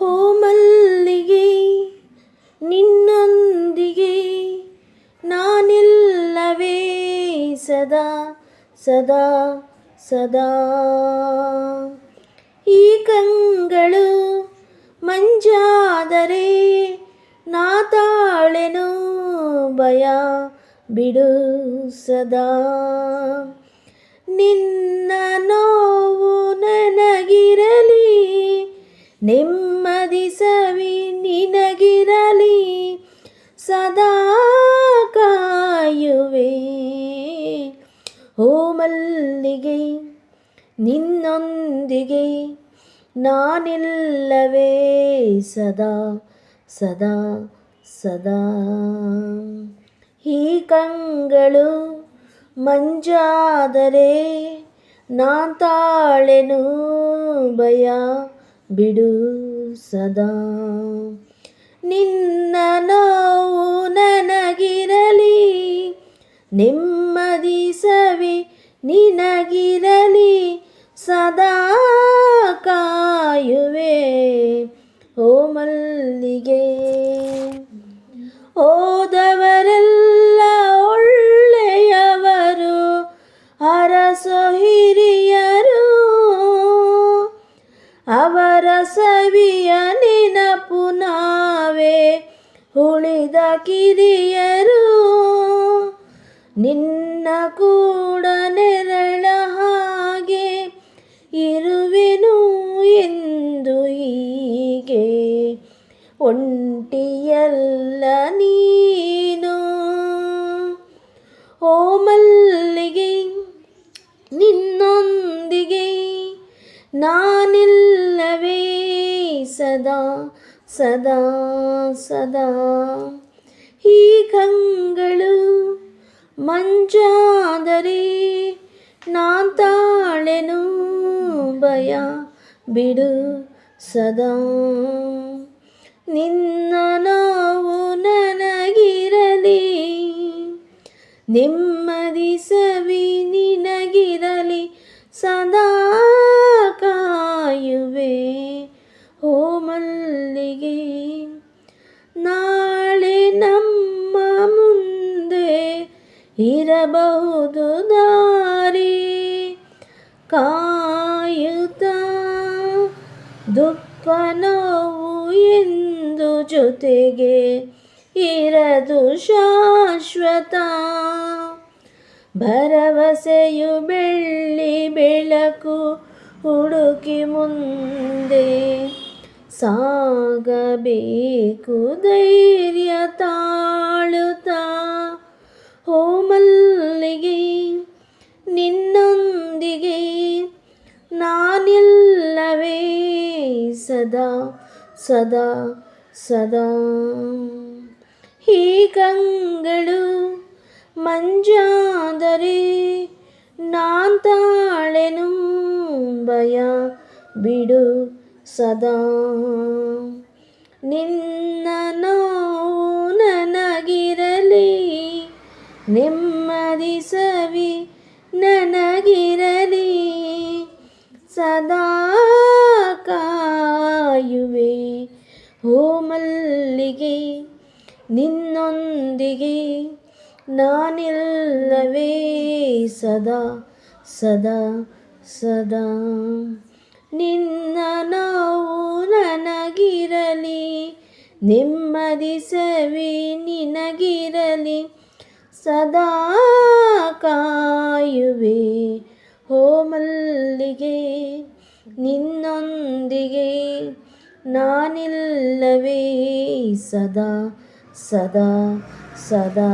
ಹೋ ಮಲ್ಲಿಗೆ, ನಿನ್ನೊಂದಿಗೆ ನಾನಿಲ್ಲವೇ ಸದಾ ಸದಾ ಸದಾ. ಈ ಕಂಗಳು ಮಂಜಾದರೆ ನಾ ತಾಳೆನು ಭಯ ಬಿಡು ಸದಾ. ಸದಾ ಕಾಯುವೆ. ಮಲ್ಲಿಗೆ, ನಿನ್ನೊಂದಿಗೆ ನಾನಿಲ್ಲವೇ ಸದಾ ಸದಾ ಸದಾ. ಈ ಕಂಗಳು ಮಂಜಾದರೆ ನಾ ತಾಳೆನು ಭಯ ಬಿಡು ಸದಾ. ನಿನ್ನ ನೋವು ನನಗಿರಲಿ ನೆಮ್ಮದಿ ಸವಿ ನಿನಗಿರಲಿ ಸದಾ ಉಳಿದ ಕಿರಿಯರು ನಿನ್ನ ಕೂಡ ನೆರಳ ಹಾಗೆ ಇರುವೆನು ಎಂದು ಹೀಗೆ. ಒಂಟಿಯಲ್ಲ ನೀನು. ಓ ಮಲ್ಲಿಗೆ, ನಿನ್ನೊಂದಿಗೆ ನಾನಿಲ್ಲವೇ ಸದಾ. ಸದಾ ಸದಾ. ಈ ಕಂಗಳು ಮಂಜಾದರೆ ನಾ ತಾಳೆನು ಭಯ ಬಿಡು ಸದಾ. ನಿನ್ನ ನಾವು ನನಗಿರಲಿ ನೆಮ್ಮದಿ ಇರಬಹುದು ದಾರಿ ಕಾಯುತ ದುಃಖ ನೋವು ಎಂದು ಜೊತೆಗೆ ಇರದು ಶಾಶ್ವತ. ಭರವಸೆಯು ಬೆಳ್ಳಿ ಬೆಳಕು ಹುಡುಕಿ ಮುಂದೆ ಸಾಗಬೇಕು, ಧೈರ್ಯ ತಾಳುತ್ತಾ ಸದಾ ಸದಾ. ಹೀ ಕಂಗಳು ಮಂಜಾದರೆ ನಾನ್ ತಾಳೆನು ಭಯ ಬಿಡು ಸದಾ. ನಿನ್ನ ನೋವು ನನಗಿರಲಿ, ನೆಮ್ಮದಿ ಸವಿ ನನಗಿರಲಿ, ಸದಾ ಓ ಮಲ್ಲಿಗೆ, ನಿನ್ನೊಂದಿಗೆ ನಾನಿಲ್ಲವೇ ಸದಾ ಸದಾ ಸದಾ. ನಿನ್ನ ನೋವು ನನಗಿರಲಿ, ನೆಮ್ಮದಿ ಸವಿ ನಿನಗಿರಲಿ, ಸದಾ ಕಾಯುವೆ. ಹೋ ಮಲ್ಲಿಗೆ, ನಿನ್ನೊಂದಿಗೆ ನಾನಿಲ್ಲವೇ ಸದಾ ಸದಾ ಸದಾ